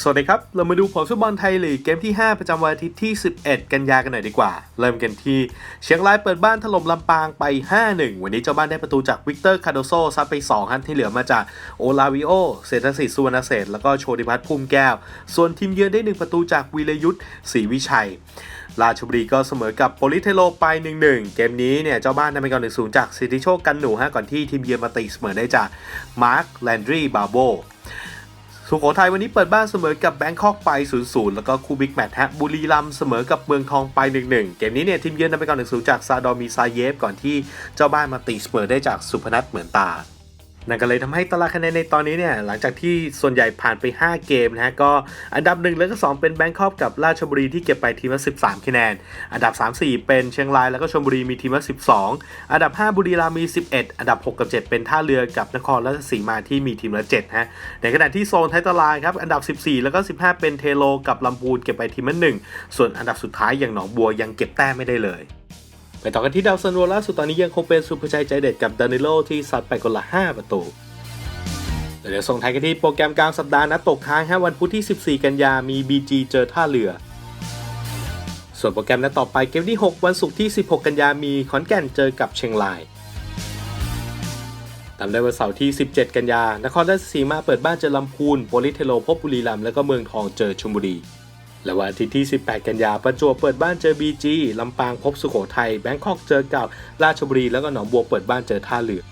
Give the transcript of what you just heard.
สวัสดีครับ เรามาดูผลฟุตบอลไทยลีกเกมที่ 5 ประจำวันอาทิตย์ที่ 11 กันยากันหน่อยดีกว่า เริ่มกันที่ เชียงรายเปิดบ้านถล่มลำปางไป 5-1 วันนี้เจ้าบ้านได้ประตูจากวิกเตอร์คาโดโซซัดไป2ครับที่เหลือมาจากโอลาวิโอ เศรษฐศิษย์สุวรรณเศษแล้วก็โชติพัฒน์พุ่มแก้ว ส่วนทีมเยือนได้ 1 ประตูจากวีรยุทธ์ศรีวิชัยราชบุรีก็เสมอกับโปลิเทโลไป 1-1 เกมนี้เนี่ยเจ้าบ้านนำไปก่อน1-0จากสิทธิโชคกันหนูฮะก่อนที่ทีมเยือนมาตีเสมอได้จากมาร์คแลนดรีบาโบ สุโขทัยวันนี้เปิดบ้านเสมอกับแบงคอกไป 0-0 แล้วก็คู่บิ๊กแมตช์ฮะบุรีรัมเสมอกับเมืองทองไป 1-1 เกมนี้เนี่ยทีมเยือนนำไปก่อน 1-0 จากซาดอมีซาเยฟ ก่อนที่เจ้าบ้านมาตีเสมอได้จากสุพนัทเหมือนตา นั่นก็เลยทำให้ตารางคะแนนในตอนนี้เนี่ยหลังจากที่ส่วนใหญ่ผ่านไป 5 เกมนะฮะก็อันดับ 1 แล้วก็ 2 เป็นแบงคอกกับราชบุรีที่เก็บไปทีมละ13 คะแนน อันดับ 3 4 เป็นเชียงรายแล้วก็ชลบุรีมีทีมละ12 อันดับ 5 บุรีรัมย์มี 11 อันดับ 6 กับ 7 เป็นท่าเรือกับนครราชสีมาที่มีทีมละ7ฮะในขณะที่โซนท้ายตารางครับอันดับ 14 แล้วก็ 15 เป็นเทโลกับลำพูนเก็บไปทีมละ1ส่วนอันดับสุดท้ายอย่างหนองบัวยังเก็บแต้มไม่ได้เลย ไปต่อกันที่ดาวซันโวล่าสุดตอนนี้ยังคงเป็นสุภชัยใจเด็ดกับดานิโลที่ซัดไปคนละ 5 ประตูเดี๋ยวส่งท้ายกันที่โปรแกรมกลางสัปดาห์นัดตกค้างฮะวันพุธที่ 14 กันยามี BG เจอท่าเรือ ส่วนโปรแกรมนัดต่อไปเกมที่ 6 วันศุกร์ที่ 16 กันยามีขอนแก่นเจอกับเชียงรายตามด้วยวันเสาร์ที่ 17 กันยา นครราชสีมาเปิดบ้านเจอลำพูนโปลิเทโลพบบุรีรัมย์แล้วก็เมืองทองเจอชลบุรี และวันอาทิตย์ที่ 18 กันยาประจวบเปิดบ้านเจอบีจีลำปางพบสุโขทัยแบงคอกเจอกับราชบุรีแล้วก็หนองบัวเปิดบ้านเจอท่าเรือ